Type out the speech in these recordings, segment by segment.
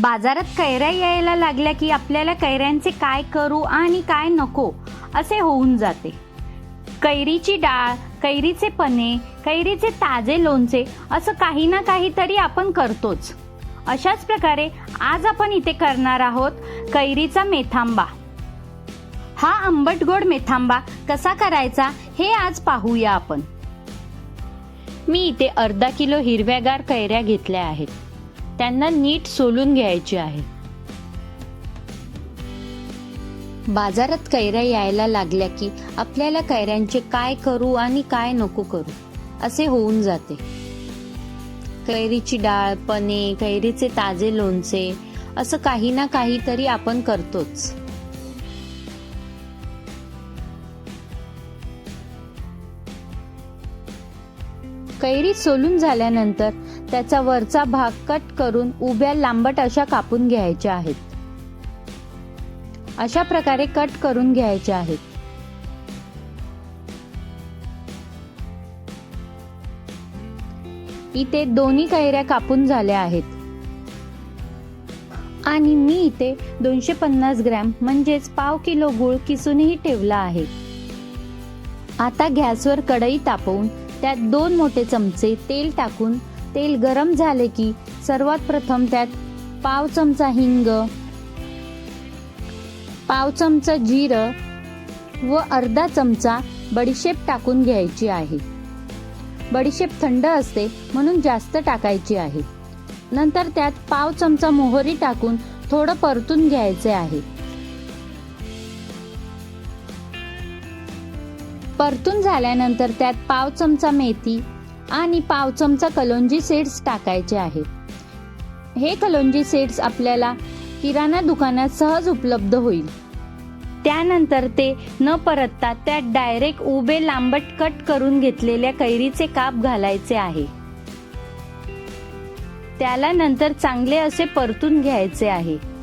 बाजारात कैऱ्या यायला लागल्या की आपल्याला कैऱ्यांचे काय करू आणि काय नको असे होऊन जाते. कैरीची डाळ कैरीचे पने कैरीचे ताजे लोणचे असं काही ना काहीतरी आपण करतोच. अशाच प्रकारे आज आपण इथे करणार आहोत कैरीचा मेथांबा. हा आंबट गोड मेथांबा कसा करायचा हे आज पाहूया आपण. मी इथे अर्धा किलो हिरव्यागार कैऱ्या घेतल्या आहेत. त्यांना नीट सोलून घ्यायची आहे. बाजारात कैऱ्या यायला लागल्या की आपल्याला कैऱ्यांचे काय करू आणि काय नको करू असे होऊन जाते. कैरीची डाळ पने कैरीचे ताजे लोणचे असं काही ना काहीतरी आपण करतोच. कैरी सोलून झाल्यानंतर त्याचा वरचा भाग कट करून उभ्या लांबट अशा कापून घ्यायच्या आहेत. अशा प्रकारे कट करून घ्यायचे आहेत. इथे दोन्ही कैऱ्या कापून झाल्या आहेत. आणि मी इथे दोनशे पन्नास ग्रॅम म्हणजेच पाव किलो गुळ किसूनही ठेवला आहे. आता गॅसवर कढई तापवून त्यात दोन मोठे चमचे तेल टाकून तेल गरम झाले की सर्वात प्रथम त्यात पाव चमचा हिंग पाव चमचा जिरं व अर्धा चमचा बडीशेप टाकून घ्यायची आहे. बडीशेप थंड असते म्हणून जास्त टाकायची आहे. नंतर त्यात पाव चमचा मोहरी टाकून थोडं परतून घ्यायचे आहे. परतून झाल्यानंतर त्यात पाव चमचा मेथी आणि पाव चमचा कलोंजी सीड्स टाकायचे आहेत. हे कलोंजी सीड्स आपल्याला किराणा दुकानात सहज उपलब्ध होईल. त्यानंतर ते न परतता त्यात डायरेक्ट उभे लांबट कट करून घेतलेल्या कैरीचे काप घालायचे आहे. त्याला नंतर चांगले असे परतून घ्यायचे आहे.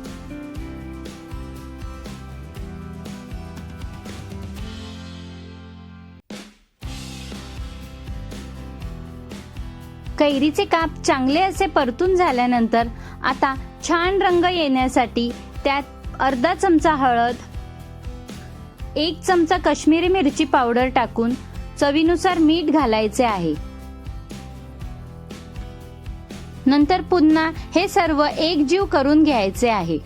कैरीचे काप चांगले असे परतून झाल्यानंतर आता छान रंग येण्यासाठी त्यात अर्धा चमचा हळद एक चमचा काश्मीरी मिरची पावडर टाकून चवीनुसार मीठ घालायचे आहे. नंतर पुन्हा हे सर्व एकजीव करून घ्यायचे आहे.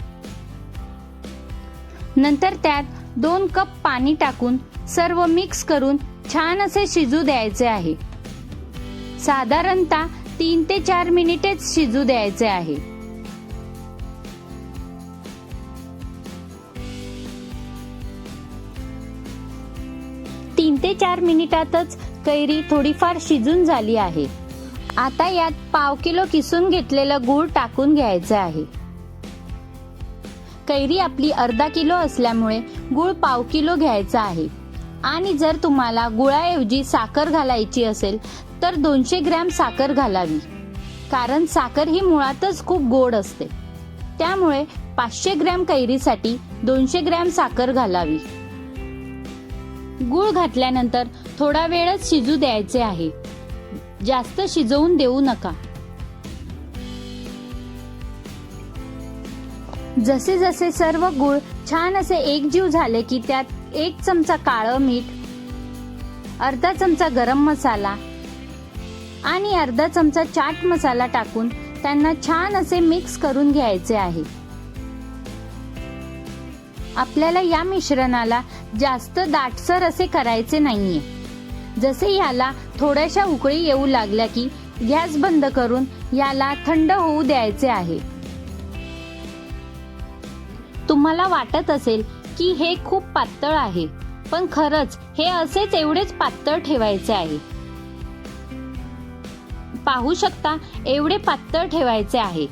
नंतर त्यात दोन कप पाणी टाकून सर्व मिक्स करून छान असे शिजू द्यायचे आहे. साधारणतः तीन ते चार मिनिटेच शिजू द्यायचे आहे. तीन ते चार मिनिटातच कैरी थोडीफार शिजून झाली आहे. आता यात पाव किलो किसून घेतलेलं गूळ टाकून घ्यायचं आहे. कैरी आपली अर्धा किलो असल्यामुळे गूळ पाव किलो घ्यायचा आहे. आणि जर तुम्हाला गुळाऐवजी साखर घालायची असेल तर दोनशे ग्रॅम साखर घालावी. कारण साखर ही मुळातच खूप गोड असते. त्यामुळे पाचशे ग्रॅम कैरीसाठी दोनशे ग्रॅम साखर घालावी. गूळ घातल्यानंतर थोडा वेळच शिजू द्यायचे आहे. जास्त शिजवून देऊ नका. जसे जसे सर्व गूळ छान असे एकजीव झाले की त्यात एक चमचा काळं मीठ अर्धा चमचा गरम मसाला आणि अर्धा चमचा चाट मसाला टाकून त्यांना छान असे मिक्स करून घ्यायचे आहे. आपल्याला या मिश्रणाला जास्त दाटसर असे करायचे नाहीये. जसे याला थोड्याशा उकळी येऊ लागल्या की गॅस बंद करून याला थंड होऊ द्यायचे आहे. तुम्हाला वाटत असेल की हे खूप पातळ आहे पण खरंच हे असेच एवढेच पातळ ठेवायचे आहे. पाहू शकता एवढे पातळ ठेवायचे आहे.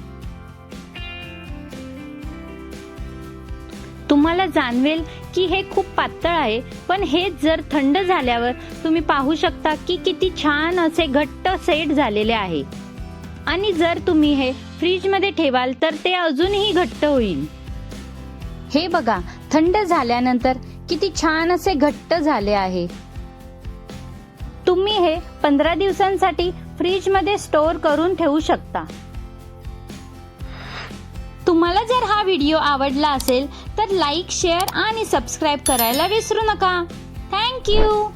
तुम्हाला जाणवेल की हे खूप पातळ आहे पण हे जर थंड झाल्यावर तुम्ही पाहू शकता की किती छान असे घट्ट सेट झालेले आहे. आणि जर तुम्ही हे फ्रीजमध्ये ठेवाल तर ते अजूनही घट्ट होईल. हे बघा थंड झाल्यानंतर किती छान असे घट्ट झाले आहे. तुम्ही हे पंधरा दिवसांसाठी फ्रीजमध्ये स्टोअर करून ठेवू शकता. तुम्हाला जर हा व्हिडिओ आवडला असेल तर लाईक शेअर आणि सबस्क्राईब करायला विसरू नका. थँक्यू